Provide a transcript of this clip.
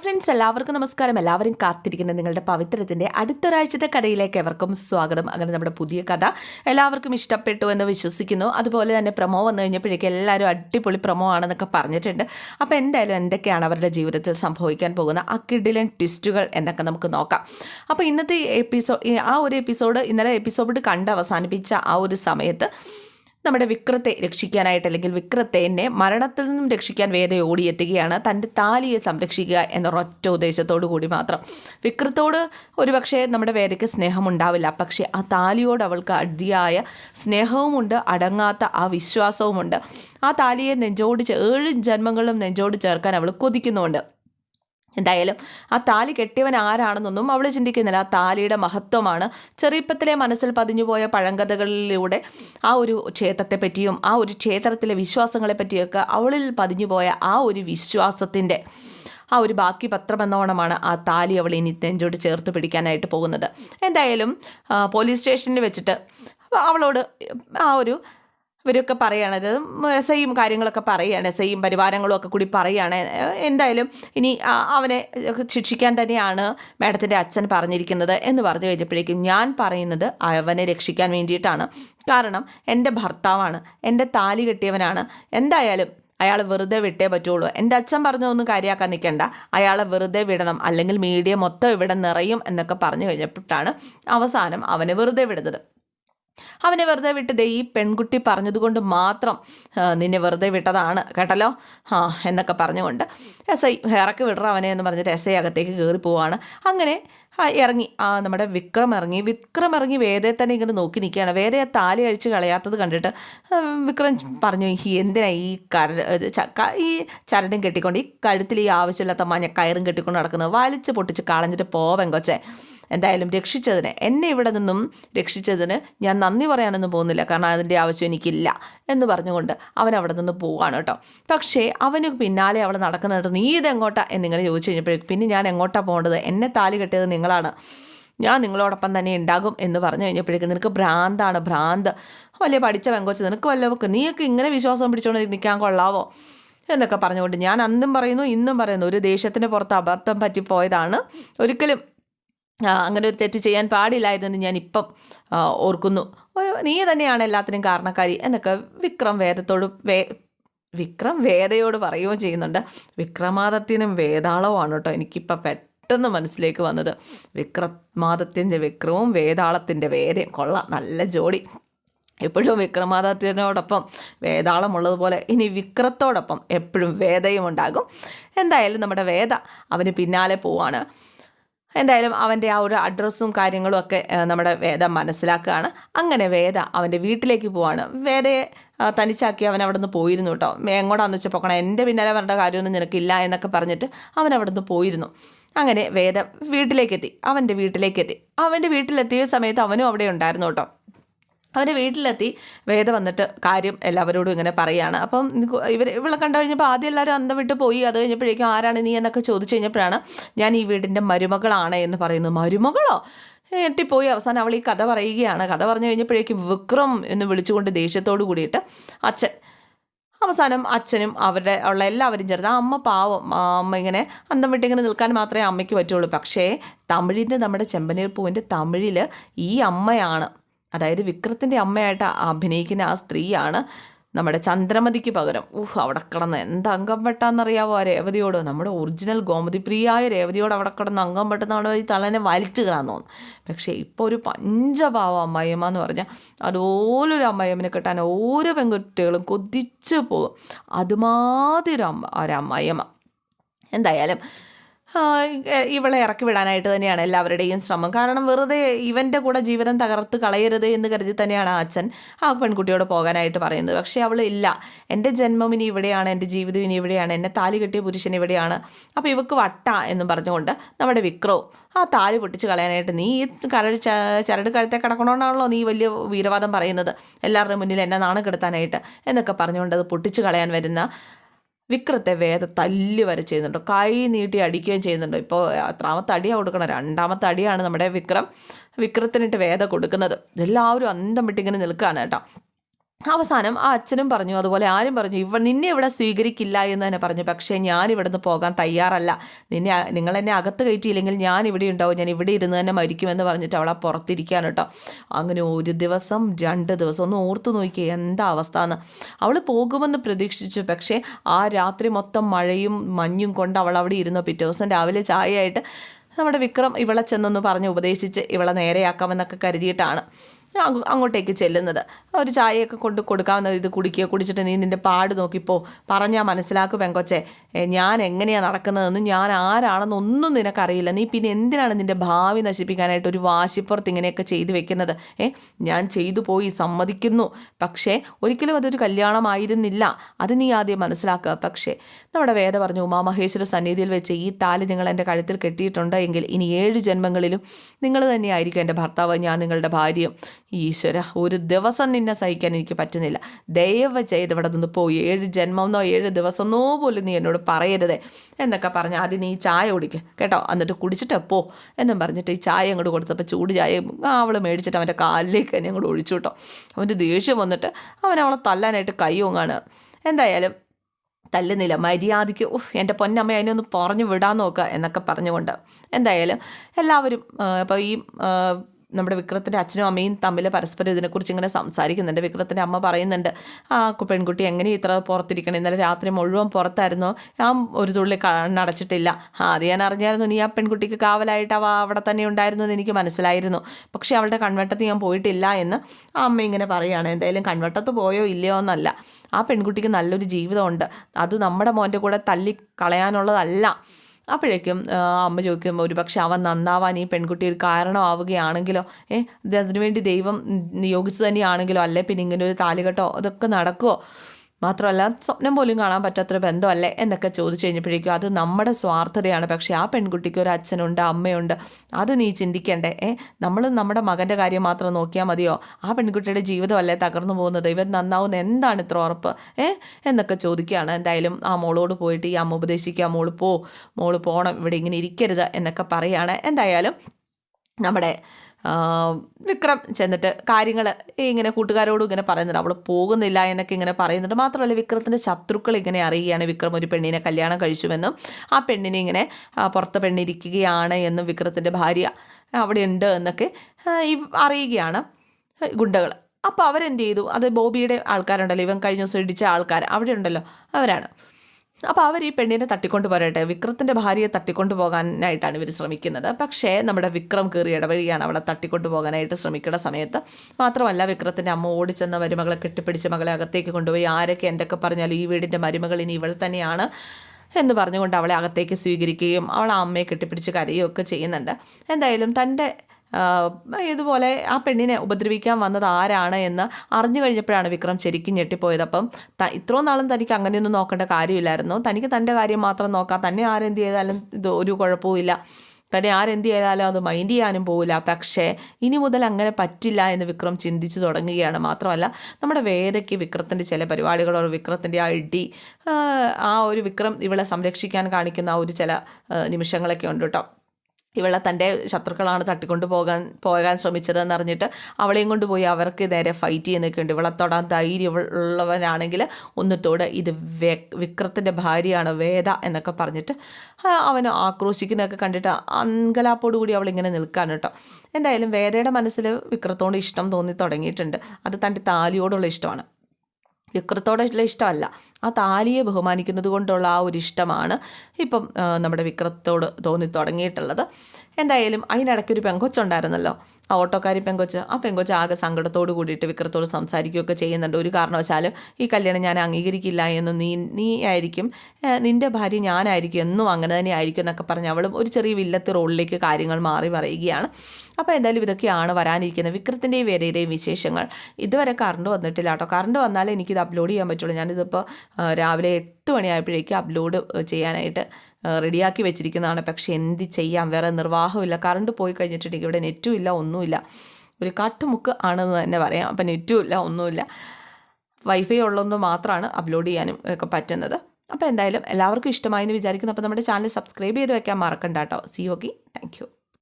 Friends എല്ലാവർക്കും നമസ്കാരം. എല്ലാവരും കാത്തിരിക്കുന്ന നിങ്ങളുടെ പവിത്രത്തിന്റെ അടുത്തൊരാഴ്ചത്തെ കഥയിലേക്ക് എവർക്കും സ്വാഗതം. അങ്ങനെ നമ്മുടെ പുതിയ കഥ എല്ലാവർക്കും ഇഷ്ടപ്പെട്ടു എന്ന് വിശ്വസിക്കുന്നു. അതുപോലെ തന്നെ പ്രമോ വന്നു കഴിഞ്ഞപ്പോഴേക്കും എല്ലാവരും അടിപൊളി പ്രമോ ആണെന്നൊക്കെ പറഞ്ഞിട്ടുണ്ട്. അപ്പോൾ എന്തായാലും എന്തൊക്കെയാണ് അവരുടെ ജീവിതത്തിൽ സംഭവിക്കാൻ പോകുന്ന ആ കിഡിലൻ ട്വിസ്റ്റുകൾ എന്നൊക്കെ നമുക്ക് നോക്കാം. അപ്പോൾ ഇന്നത്തെ എപ്പിസോഡ് ആ ഒരു എപ്പിസോഡ് ഇന്നലെ എപ്പിസോഡ് കണ്ട് അവസാനിപ്പിച്ച ആ ഒരു സമയത്ത് നമ്മുടെ വിക്രത്തെ രക്ഷിക്കാനായിട്ട് അല്ലെങ്കിൽ വിക്രത്തെ എന്നെ മരണത്തിൽ നിന്നും രക്ഷിക്കാൻ വേദ ഓടിയെത്തുകയാണ്. തന്റെ താലിയെ സംരക്ഷിക്കുക എന്നൊരൊറ്റ ഉദ്ദേശത്തോടു കൂടി മാത്രം. വിക്രത്തോട് ഒരുപക്ഷെ നമ്മുടെ വേദയ്ക്ക് സ്നേഹമുണ്ടാവില്ല. പക്ഷേ ആ താലിയോട് അവൾക്ക് അതിയായ സ്നേഹവുമുണ്ട് അടങ്ങാത്ത ആ വിശ്വാസവുമുണ്ട്. ആ താലിയെ നെഞ്ചോട് ഏഴ് ജന്മങ്ങളും നെഞ്ചോട് ചേർക്കാൻ അവൾ കൊതിക്കുന്നുമുണ്ട് എന്തായാലും ആ താലി കെട്ടിയവൻ ആരാണെന്നൊന്നും അവൾ ചിന്തിക്കുന്നില്ല. ആ താലിയുടെ മഹത്വമാണ്. ചെറിയപ്പത്തിലെ മനസ്സിൽ പതിഞ്ഞുപോയ പഴങ്കഥകളിലൂടെ ആ ഒരു ക്ഷേത്രത്തെ പറ്റിയും ആ ഒരു ക്ഷേത്രത്തിലെ വിശ്വാസങ്ങളെ പറ്റിയൊക്കെ അവളിൽ പതിഞ്ഞുപോയ ആ ഒരു വിശ്വാസത്തിന്റെ ആ ഒരു ബാക്കി പത്രം എന്നോണമാണ് ആ താലി അവൾ ഇനി നെഞ്ചോട് ചേർത്ത് പിടിക്കാനായിട്ട് പോകുന്നത്. എന്തായാലും പോലീസ് സ്റ്റേഷനിൽ വെച്ചിട്ട് അവളോട് ആ ഒരു ഇവരൊക്കെ പറയുകയാണ് അത് എസ് ഐയും കാര്യങ്ങളൊക്കെ പറയുകയാണ് എസ് ഐയും പരിവാരങ്ങളും ഒക്കെ കൂടി പറയുകയാണ് എന്തായാലും ഇനി അവനെ ശിക്ഷിക്കാൻ തന്നെയാണ് മാഡത്തിന്റെ അച്ഛൻ പറഞ്ഞിരിക്കുന്നത് എന്ന് പറഞ്ഞു കഴിഞ്ഞപ്പോഴേക്കും ഞാൻ പറയുന്നത് അവനെ രക്ഷിക്കാൻ വേണ്ടിയിട്ടാണ്. കാരണം എന്റെ ഭർത്താവാണ്. എന്റെ താലി കെട്ടിയവനാണ്. എന്തായാലും അയാൾ വെറുതെ വിട്ടേ പറ്റുള്ളൂ. എന്റെ അച്ഛൻ പറഞ്ഞതൊന്നും കാര്യമാക്കാൻ നിൽക്കണ്ട. അയാളെ വെറുതെ വിടണം. അല്ലെങ്കിൽ മീഡിയ മൊത്തം ഇവിടെ നിറയും എന്നൊക്കെ പറഞ്ഞു കഴിഞ്ഞപ്പോഴാണ് അവസാനം അവനെ വെറുതെ വിടുന്നത്. അവനെ വെറുതെ വിട്ടത് ഈ പെൺകുട്ടി പറഞ്ഞതുകൊണ്ട് മാത്രം നിന്നെ വെറുതെ വിട്ടതാണ്. കേട്ടല്ലോ? ആ എന്നൊക്കെ പറഞ്ഞുകൊണ്ട് എസ് ഐ ഇറക്കി വിടറ അവനെ എന്ന് പറഞ്ഞിട്ട് എസ് ഐ അകത്തേക്ക് കയറി പോവാണ്. അങ്ങനെ ഇറങ്ങി ആ നമ്മുടെ വിക്രം ഇറങ്ങി. വിക്രം ഇറങ്ങി വേദയെ തന്നെ ഇങ്ങനെ നോക്കി നിൽക്കുകയാണ്. വേദയെ താലി അഴിച്ച് കളയാത്തത് കണ്ടിട്ട് വിക്രം പറഞ്ഞു ഈ എന്തിനാ ഈ കര ഈ ചരടും കെട്ടിക്കൊണ്ട് ഈ കഴുത്തിൽ ഈ ആവശ്യമില്ലാത്ത മഞ്ഞ കയറും കെട്ടിക്കൊണ്ട് നടക്കുന്നത്? വലിച്ച് പൊട്ടിച്ച് കളഞ്ഞിട്ട് പോവൻ കൊച്ചേ. എന്തായാലും രക്ഷിച്ചതിന് എന്നെ ഇവിടെ നിന്നും രക്ഷിച്ചതിന് ഞാൻ നന്ദി പറയാനൊന്നും പോകുന്നില്ല. കാരണം അതിന്റെ ആവശ്യം എനിക്കില്ല എന്ന് പറഞ്ഞുകൊണ്ട് അവൻ അവിടെ നിന്ന് പോവുകയാണ് കേട്ടോ. പക്ഷേ അവന് പിന്നാലെ അവിടെ നടക്കുന്നുണ്ട് നീ ഇതെങ്ങോട്ടാ എന്നിങ്ങനെ ചോദിച്ചു കഴിഞ്ഞപ്പോഴേക്കും പിന്നെ ഞാൻ എങ്ങോട്ടാണ് പോകേണ്ടത്? എന്നെ താലി കെട്ടിയത് നിങ്ങളാണ്. ഞാൻ നിങ്ങളോടൊപ്പം തന്നെ ഉണ്ടാകും എന്ന് പറഞ്ഞു കഴിഞ്ഞപ്പോഴേക്കും നിനക്ക് ഭ്രാന്താണ് ഭ്രാന്ത്. വലിയ പഠിച്ച വെങ്കോച്ച് നിനക്ക് വല്ലവർക്ക് നീയൊക്കെ ഇങ്ങനെ വിശ്വാസം പിടിച്ചുകൊണ്ട് നിൽക്കാൻ കൊള്ളാവോ? എന്നൊക്കെ പറഞ്ഞുകൊണ്ട് ഞാൻ അന്നും പറയുന്നു ഇന്നും പറയുന്നു. ഒരു ദേശത്തിന് പുറത്ത് അബദ്ധം പറ്റിപ്പോയതാണ്. ഒരിക്കലും അങ്ങനെ ഒരു തെറ്റ് ചെയ്യാൻ പാടില്ലായിരുന്നെന്ന് ഞാൻ ഇപ്പം ഓർക്കുന്നു. നീ തന്നെയാണ് എല്ലാത്തിനും കാരണക്കാരി എന്നൊക്കെ വിക്രം വേദത്തോട് വേ വിക്രം വേദയോട് പറയുകയും ചെയ്യുന്നുണ്ട്. വിക്രമാദത്യനും വേതാളവുമാണ് കേട്ടോ എനിക്കിപ്പോൾ പെട്ടെന്ന് മനസ്സിലേക്ക് വന്നത്. വിക്രമാദത്യന്റെ വിക്രവും വേതാളത്തിന്റെ വേദയും. കൊള്ളാം നല്ല ജോഡി. എപ്പോഴും വിക്രമാദിത്യനോടൊപ്പം വേതാളമുള്ളതുപോലെ ഇനി വിക്രത്തോടൊപ്പം എപ്പോഴും വേദയും ഉണ്ടാകും. എന്തായാലും നമ്മുടെ വേദ അവന് പിന്നാലെ പോവാണ്. എന്തായാലും അവന്റെ ആ ഒരു അഡ്രസ്സും കാര്യങ്ങളും ഒക്കെ നമ്മുടെ വേദ മനസ്സിലാക്കുകയാണ്. അങ്ങനെ വേദ അവന്റെ വീട്ടിലേക്ക് പോവാണ്. വേദയെ തനിച്ചാക്കി അവൻ അവിടെ നിന്ന് പോയിരുന്നു കേട്ടോ. എങ്ങോട്ടാന്ന് വെച്ചാൽ പോകണം എന്റെ പിന്നാലെ വരേണ്ട കാര്യമൊന്നും നിനക്കില്ല എന്നൊക്കെ പറഞ്ഞിട്ട് അവൻ അവിടെ നിന്ന് പോയിരുന്നു. അങ്ങനെ വേദ വീട്ടിലേക്കെത്തി. അവന്റെ വീട്ടിലേക്കെത്തി. അവന്റെ വീട്ടിലെത്തിയ സമയത്ത് അവനും അവിടെ ഉണ്ടായിരുന്നു കേട്ടോ. അവന്റെ വീട്ടിലെത്തി വേദ വന്നിട്ട് കാര്യം എല്ലാവരോടും ഇങ്ങനെ പറയുകയാണ് അപ്പം ഇവർ ഇവളെ കണ്ടു കഴിഞ്ഞപ്പോൾ ആദ്യം എല്ലാവരും അന്തം വിട്ട് പോയി. അത് കഴിഞ്ഞപ്പോഴേക്കും ആരാണ് നീ എന്നൊക്കെ ചോദിച്ചു കഴിഞ്ഞപ്പോഴാണ് ഞാൻ ഈ വീടിന്റെ മരുമകളാണ് എന്ന് പറയുന്നത് മരുമകളോ? എട്ടിപ്പോയി അവസാനം അവൾ ഈ കഥ പറയുകയാണ്. കഥ പറഞ്ഞു കഴിഞ്ഞപ്പോഴേക്കും വിക്രം എന്ന് വിളിച്ചുകൊണ്ട് ദേഷ്യത്തോട് കൂടിയിട്ട് അച്ഛൻ അവസാനം അച്ഛനും അവരുടെ ഉള്ള എല്ലാവരും ചേർന്ന് ആ അമ്മ പാവം അമ്മ ഇങ്ങനെ അന്തം വിട്ടിങ്ങനെ നിൽക്കാൻ മാത്രമേ അമ്മയ്ക്ക് പറ്റുള്ളൂ. പക്ഷേ തമിഴിന്റെ നമ്മുടെ ചെമ്പനീർ പൂവിന്റെ തമിഴിൽ ഈ അമ്മയാണ്. അതായത് വിക്രത്തിന്റെ അമ്മയായിട്ട് അഭിനയിക്കുന്ന ആ സ്ത്രീയാണ് നമ്മുടെ ചന്ദ്രമതിക്ക് പകരം. ഊഹ് അവിടെ കിടന്ന് എന്ത് അംഗം വെട്ടാന്നറിയാവോ ആ രേവതിയോട്? നമ്മുടെ ഒറിജിനൽ ഗോമതി പ്രിയായ രേവതിയോട് അവിടെ കിടന്ന് അംഗം വെട്ടുന്നതാണ് ഈ തളനെ വലിച്ചു കിടാൻ തോന്നും പക്ഷേ ഇപ്പോൾ ഒരു പഞ്ചഭാവ അമ്മായിയമ്മ എന്ന് പറഞ്ഞാൽ അതുപോലൊരു അമ്മായിയമ്മനെ കിട്ടാൻ ഓരോ പെൺകുട്ടികളും കൊതിച്ചു പോകും. അതുമാതിരി ഒരു അമ്മ ഒരമ്മായിയമ്മ എന്തായാലും ഇവളെ ഇറക്കി വിടാനായിട്ട് തന്നെയാണ് എല്ലാവരുടെയും ശ്രമം. കാരണം വെറുതെ ഇവന്റെ കൂടെ ജീവിതം തകർത്ത് കളയരുത് എന്ന് കരുതി തന്നെയാണ് അച്ഛൻ ആ പെൺകുട്ടിയോട് പോകാനായിട്ട് പറയുന്നത്. പക്ഷേ അവൾ ഇല്ല. എന്റെ ജന്മം ഇനി ഇവിടെയാണ് എന്റെ ജീവിതം ഇനി ഇവിടെയാണ് എന്നെ താലി കെട്ടിയ പുരുഷൻ ഇവിടെയാണ്. അപ്പോൾ ഇവക്ക് വട്ട എന്നും പറഞ്ഞുകൊണ്ട് നമ്മുടെ വിക്രവും ആ താലി പൊട്ടിച്ച് കളയാനായിട്ട് നീ ഈ കരട് ചരട് കഴുത്തെ കിടക്കണോണ്ടാണല്ലോ നീ വലിയ വീരവാദം പറയുന്നത്. എല്ലാവരുടെയും മുന്നിൽ എന്നെ നാണം കെടുത്താനായിട്ട് എന്നൊക്കെ പറഞ്ഞുകൊണ്ട് അത് പൊട്ടിച്ച് കളയാൻ വരുന്ന വിക്രത്തെ വേദ തല്ലി വരെ ചെയ്യുന്നുണ്ട്. കൈ നീട്ടി അടിക്കുകയും ചെയ്യുന്നുണ്ട്. ഇപ്പോൾ എത്രാമത്തെ അടിയാണ് കൊടുക്കണം. രണ്ടാമത്തെ അടിയാണ് നമ്മുടെ വിക്രം. വിക്രത്തിനിട്ട് വേദ കൊടുക്കുന്നത്. എല്ലാവരും അന്തം വിട്ടിങ്ങനെ നിൽക്കുകയാണ് കേട്ടോ. അവസാനം ആ അച്ഛനും പറഞ്ഞു അതുപോലെ ആരും പറഞ്ഞു ഇവ നിന്നെ ഇവിടെ സ്വീകരിക്കില്ല എന്ന് തന്നെ പറഞ്ഞു. പക്ഷേ ഞാൻ ഇവിടുന്ന് പോകാൻ തയ്യാറല്ല. നിന്നെ നിങ്ങൾ എന്നെ അകത്ത് കയറ്റിയില്ലെങ്കിൽ ഞാൻ ഇവിടെ ഉണ്ടാവും. ഞാൻ ഇവിടെ ഇരുന്ന് തന്നെ മരിക്കുമെന്ന് പറഞ്ഞിട്ട് അവളെ പുറത്തിരിക്കാൻ കേട്ടോ. അങ്ങനെ ഒരു ദിവസം രണ്ട് ദിവസം ഒന്ന് ഓർത്തു നോക്കിയേ എന്താ അവസ്ഥ എന്ന്. അവൾ പോകുമെന്ന് പ്രതീക്ഷിച്ചു. പക്ഷേ ആ രാത്രി മൊത്തം മഴയും മഞ്ഞും കൊണ്ട് അവൾ അവിടെ ഇരുന്നു. പിറ്റേ ദിവസം രാവിലെ ചായയായിട്ട് നമ്മുടെ വിക്രം ഇവളെ ചെന്നൊന്ന് പറഞ്ഞ് ഉപദേശിച്ച് ഇവളെ നേരെയാക്കാമെന്നൊക്കെ കരുതിയിട്ടാണ്. അങ്ങോട്ടേക്ക് ചെല്ലുന്നത്. ഒരു ചായയൊക്കെ കൊണ്ട് കൊടുക്കാവുന്ന ഇത് കുടിക്കുക കുടിച്ചിട്ട് നീ നിന്റെ പാട് നോക്കിപ്പോ പറഞ്ഞാൽ മനസ്സിലാക്കും പെങ്കൊച്ചെ. ഞാൻ എങ്ങനെയാണ് നടക്കുന്നതെന്ന് ഞാൻ ആരാണെന്നൊന്നും നിനക്കറിയില്ല. നീ പിന്നെ എന്തിനാണ് നിന്റെ ഭാവി നശിപ്പിക്കാനായിട്ട് ഒരു വാശിപ്പുറത്ത് ഇങ്ങനെയൊക്കെ ചെയ്തു വെക്കുന്നത്? ഏ ഞാൻ ചെയ്തു പോയി സമ്മതിക്കുന്നു. പക്ഷേ ഒരിക്കലും അതൊരു കല്യാണമായിരുന്നില്ല. അത് നീ ആദ്യം മനസ്സിലാക്കുക. പക്ഷേ നമ്മുടെ വേദ പറഞ്ഞു ഉമാമഹേശ്വര സന്നിധിയിൽ വെച്ച് ഈ താൽ നിങ്ങൾ എന്റെ കഴുത്തിൽ കെട്ടിയിട്ടുണ്ട് എങ്കിൽ ഇനി ഏഴ് ജന്മങ്ങളിലും നിങ്ങൾ തന്നെയായിരിക്കും എന്റെ ഭർത്താവ് ഞാൻ നിങ്ങളുടെ ഭാര്യയും. ഈശ്വര ഒരു ദിവസം നിന്നെ സഹിക്കാൻ എനിക്ക് പറ്റുന്നില്ല. ദയവ് ചെയ്ത് ഇവിടെ നിന്ന് പോയി. ഏഴ് ജന്മമെന്നോ ഏഴ് ദിവസമെന്നോ പോലും നീ എന്നോട് പറയരുതേ എന്നൊക്കെ പറഞ്ഞ് ആദ്യം നീ ചായ കുടിക്കുക കേട്ടോ? എന്നിട്ട് കുടിച്ചിട്ട് പോ എന്നും പറഞ്ഞിട്ട് ഈ ചായ അങ്ങോട്ട് കൊടുത്തപ്പോൾ ചൂട് ചായ അവൾ മേടിച്ചിട്ട് അവന്റെ കാലിലേക്ക് തന്നെ അങ്ങോട്ട് ഒഴിച്ചു കേട്ടോ. അവന്റെ ദേഷ്യം വന്നിട്ട് അവൻ അവളെ തല്ലാനായിട്ട് കൈ ഓങ്ങാണ്. എന്തായാലും തല്ലുന്നില്ല മര്യാദയ്ക്ക് ഉഫ് എന്റെ പൊന്നമ്മ അതിനെ ഒന്ന് പറഞ്ഞു വിടാൻ നോക്കുക എന്നൊക്കെ പറഞ്ഞുകൊണ്ട് എന്തായാലും എല്ലാവരും ഇപ്പോൾ ഈ നമ്മുടെ വിക്രത്തിന്റെ അച്ഛനും അമ്മയും തമ്മിൽ പരസ്പരം ഇതിനെക്കുറിച്ച് ഇങ്ങനെ സംസാരിക്കുന്നുണ്ട്. വിക്രത്തിന്റെ അമ്മ പറയുന്നുണ്ട് ആ പെൺകുട്ടി എങ്ങനെ ഇത്ര പുറത്തിരിക്കണം? ഇന്നലെ രാത്രി മുഴുവൻ പുറത്തായിരുന്നു. ഞാൻ ഒരു തുള്ളി കണ്ണടച്ചിട്ടില്ല അത് ഞാൻ അറിഞ്ഞായിരുന്നു. നീ ആ പെൺകുട്ടിക്ക് കാവലായിട്ട് അവ അവിടെ തന്നെ ഉണ്ടായിരുന്നു എന്ന് എനിക്ക് മനസ്സിലായിരുന്നു. പക്ഷേ അവളുടെ കൺവെട്ടത്ത് ഞാൻ പോയിട്ടില്ല എന്ന് ആ അമ്മ ഇങ്ങനെ പറയുകയാണ്. എന്തായാലും കൺവെട്ടത്ത് പോയോ ഇല്ലയോ എന്നല്ല. ആ പെൺകുട്ടിക്ക് നല്ലൊരു ജീവിതമുണ്ട്. അത് നമ്മുടെ മോന്റെ കൂടെ തല്ലി കളയാനുള്ളതല്ല അപ്പോഴേക്കും അമ്മ ചോദിക്കും ഒരു പക്ഷെ അവൻ നന്നാവാൻ ഈ പെൺകുട്ടി ഒരു കാരണമാവുകയാണെങ്കിലോ? ഏഹ് അതിനുവേണ്ടി ദൈവം നിയോഗിച്ചു തന്നെയാണെങ്കിലോ? അല്ലെ പിന്നെ ഇങ്ങനെ ഒരു താലികെട്ടോ അതൊക്കെ നടക്കുമോ മാത്രമല്ല സ്വപ്നം പോലും കാണാൻ പറ്റാത്തൊരു ബന്ധമല്ലേ എന്നൊക്കെ ചോദിച്ചു കഴിഞ്ഞപ്പോഴേക്കും അത് നമ്മുടെ സ്വാർത്ഥതയാണ്. പക്ഷേ ആ പെൺകുട്ടിക്ക് ഒരു അച്ഛനുണ്ട് അമ്മയുണ്ട്. അത് നീ ചിന്തിക്കണ്ടേ? ഏ നമ്മൾ നമ്മുടെ മകന്റെ കാര്യം മാത്രം നോക്കിയാൽ മതിയോ? ആ പെൺകുട്ടിയുടെ ജീവിതമല്ലേ തകർന്നു പോകുന്നത്? ഇവർ നന്നാവുന്ന എന്താണ് ഇത്ര ഉറപ്പ്? ഏ എന്നൊക്കെ ചോദിക്കുകയാണ്. എന്തായാലും ആ മോളോട് പോയിട്ട് ഈ അമ്മ ഉപദേശിക്കുക മോൾ പോ മോൾ പോകണം ഇവിടെ ഇങ്ങനെ ഇരിക്കരുത് എന്നൊക്കെ പറയുകയാണ് എന്തായാലും നമ്മുടെ വിക്രം ചെന്നിട്ട് കാര്യങ്ങൾ ഇങ്ങനെ കൂട്ടുകാരോടും ഇങ്ങനെ പറയുന്നുണ്ട്. അവൾ പോകുന്നില്ല എന്നൊക്കെ ഇങ്ങനെ പറയുന്നുണ്ട്. മാത്രമല്ല വിക്രത്തിന്റെ ശത്രുക്കൾ ഇങ്ങനെ അറിയുകയാണ്. വിക്രം ഒരു പെണ്ണിനെ കല്യാണം കഴിച്ചുവെന്നും ആ പെണ്ണിനെ ഇങ്ങനെ പുറത്ത് പെണ്ണിരിക്കുകയാണ് എന്നും വിക്രത്തിന്റെ ഭാര്യ അവിടെ ഉണ്ട് എന്നൊക്കെ അറിയുകയാണ് ഗുണ്ടകൾ അപ്പോൾ അവരെന്ത് ചെയ്തു? അത് ബോബിയുടെ ആൾക്കാരുണ്ടല്ലോ. ഇവൻ കഴിഞ്ഞ ദിവസം ഇടിച്ച ആൾക്കാർ അവിടെ ഉണ്ടല്ലോ അവരാണ്. അപ്പോൾ അവർ ഈ പെണ്ണിനെ തട്ടിക്കൊണ്ട് പോരട്ടെ വിക്രത്തിന്റെ ഭാര്യയെ തട്ടിക്കൊണ്ട് പോകാനായിട്ടാണ് ഇവർ ശ്രമിക്കുന്നത്. പക്ഷേ നമ്മുടെ വിക്രം കയറി ഇടവഴിയാണ് അവളെ തട്ടിക്കൊണ്ട് പോകാനായിട്ട് ശ്രമിക്കുന്ന സമയത്ത്. മാത്രമല്ല വിക്രത്തിന്റെ അമ്മ ഓടിച്ചെന്ന മരുമകളെ കെട്ടിപ്പിടിച്ച് മകളെ അകത്തേക്ക് കൊണ്ടുപോയി. ആരൊക്കെ എന്തൊക്കെ പറഞ്ഞാലും ഈ വീടിന്റെ മരുമകൾ ഇനി ഇവൾ തന്നെയാണ് എന്ന് പറഞ്ഞുകൊണ്ട് അവളെ അകത്തേക്ക് സ്വീകരിക്കുകയും അവളെ അമ്മയെ കെട്ടിപ്പിടിച്ച് കരയുകയൊക്കെ ചെയ്യുന്നുണ്ട്. എന്തായാലും തന്റെ ഇതുപോലെ ആ പെണ്ണിനെ ഉപദ്രവിക്കാൻ വന്നത് ആരാണ് എന്ന് അറിഞ്ഞു കഴിഞ്ഞപ്പോഴാണ് വിക്രം ശരിക്കും ഞെട്ടിപ്പോയത്. അപ്പം ഇത്രയും നാളും തനിക്ക് അങ്ങനെയൊന്നും നോക്കേണ്ട കാര്യമില്ലായിരുന്നു. തനിക്ക് തന്റെ കാര്യം മാത്രം നോക്കാം. തന്നെ ആരെന്ത് ചെയ്താലും ഇത് ഒരു കുഴപ്പവും തന്നെ ആരെന്ത് ചെയ്താലും അത് മൈൻഡ് ചെയ്യാനും പോവില്ല. പക്ഷേ ഇനി മുതൽ അങ്ങനെ പറ്റില്ല എന്ന് വിക്രം ചിന്തിച്ചു തുടങ്ങുകയാണ്. മാത്രമല്ല നമ്മുടെ വേദയ്ക്ക് വിക്രത്തിന്റെ ചില പരിപാടികളോ വിക്രത്തിന്റെ ആ ഇടി ആ ഒരു വിക്രം ഇവളെ സംരക്ഷിക്കാൻ കാണിക്കുന്ന ആ ഒരു ചില നിമിഷങ്ങളൊക്കെ ഉണ്ട് കേട്ടോ. ഇവളെ തന്റെ ശത്രുക്കളാണ് തട്ടിക്കൊണ്ട് പോകാൻ പോകാൻ ശ്രമിച്ചതെന്ന് അറിഞ്ഞിട്ട് അവളെയും കൊണ്ട് പോയി അവർക്ക് നേരെ ഫൈറ്റ് ചെയ്യുന്നൊക്കെ ഉണ്ട് ഇവളെ തൊടാൻ ധൈര്യം ഉള്ളവനാണെങ്കിൽ ഒന്നിട്ടോട് ഇത് വിക്രത്തിന്റെ ഭാര്യയാണ് വേദ എന്നൊക്കെ പറഞ്ഞിട്ട് അവനെ ആക്രോശിക്കുന്നതൊക്കെ കണ്ടിട്ട് അങ്കലാപ്പോടു കൂടി അവളിങ്ങനെ നിൽക്കാൻ കേട്ടോ. എന്തായാലും വേദയുടെ മനസ്സിൽ വിക്രത്തോട് ഇഷ്ടം തോന്നി തുടങ്ങിയിട്ടുണ്ട്. അത് തന്റെ താലിയോടുള്ള ഇഷ്ടമാണ്. വിക്രത്തോടുള്ള ഇഷ്ടമല്ല. ആ താലിയെ ബഹുമാനിക്കുന്നത് കൊണ്ടുള്ള ആ ഒരു ഇഷ്ടമാണ് ഇപ്പം നമ്മുടെ വിക്രത്തോട് തോന്നി തുടങ്ങിയിട്ടുള്ളത്. എന്തായാലും അതിനിടയ്ക്ക് ഒരു പെങ്കൊച്ചുണ്ടായിരുന്നല്ലോ. ആ ഓട്ടോക്കാരി പെങ്കൊച്ച് ആ പെങ്കൊച്ച് ആകെ സങ്കടത്തോട് കൂടിയിട്ട് വിക്രത്തോട് സംസാരിക്കുകയൊക്കെ ചെയ്യുന്നുണ്ട്. ഒരു കാരണവശാലും ഈ കല്യാണം ഞാൻ അംഗീകരിക്കില്ല എന്ന് നീ നീ ആയിരിക്കും നിന്റെ ഭാര്യ ഞാനായിരിക്കും എന്നും അങ്ങനെ തന്നെ ആയിരിക്കും എന്നൊക്കെ പറഞ്ഞ് അവളും ഒരു ചെറിയ വില്ലത്തെ റോളിലേക്ക് കാര്യങ്ങൾ മാറി പറയുകയാണ്. അപ്പോൾ എന്തായാലും ഇതൊക്കെയാണ് വരാനിരിക്കുന്ന വിക്രത്തിന്റെയും വേരയുടെയും വിശേഷങ്ങൾ. ഇതുവരെ കറണ്ട് വന്നിട്ടില്ല കേട്ടോ. കറണ്ട് വന്നാലേ എനിക്കിത് അപ്ലോഡ് ചെയ്യാൻ പറ്റുള്ളൂ. ഞാനിതിപ്പോൾ രാവിലെ എട്ട് മണിയായപ്പോഴേക്കും അപ്ലോഡ് ചെയ്യാനായിട്ട് റെഡിയാക്കി വെച്ചിരിക്കുന്നതാണ്. പക്ഷേ എന്ത് ചെയ്യാം? വേറെ നിർവാഹമില്ല. കറണ്ട് പോയി കഴിഞ്ഞിട്ടുണ്ടെങ്കിൽ ഇവിടെ നെറ്റും ഇല്ല ഒന്നുമില്ല. ഒരു കാട്ടുമുക്ക് ആണെന്ന് തന്നെ പറയാം. അപ്പം നെറ്റും ഇല്ല ഒന്നുമില്ല. വൈഫൈ ഉള്ളതുകൊണ്ട് മാത്രമാണ് അപ്ലോഡ് ചെയ്യാനും ഒക്കെ പറ്റുന്നത്. അപ്പോൾ എന്തായാലും എല്ലാവർക്കും ഇഷ്ടമായി എന്ന് വിചാരിക്കുന്നു. അപ്പോൾ നമ്മുടെ ചാനൽ സബ്സ്ക്രൈബ് ചെയ്ത് വെക്കാൻ മറക്കണ്ട കേട്ടോ. C okay thank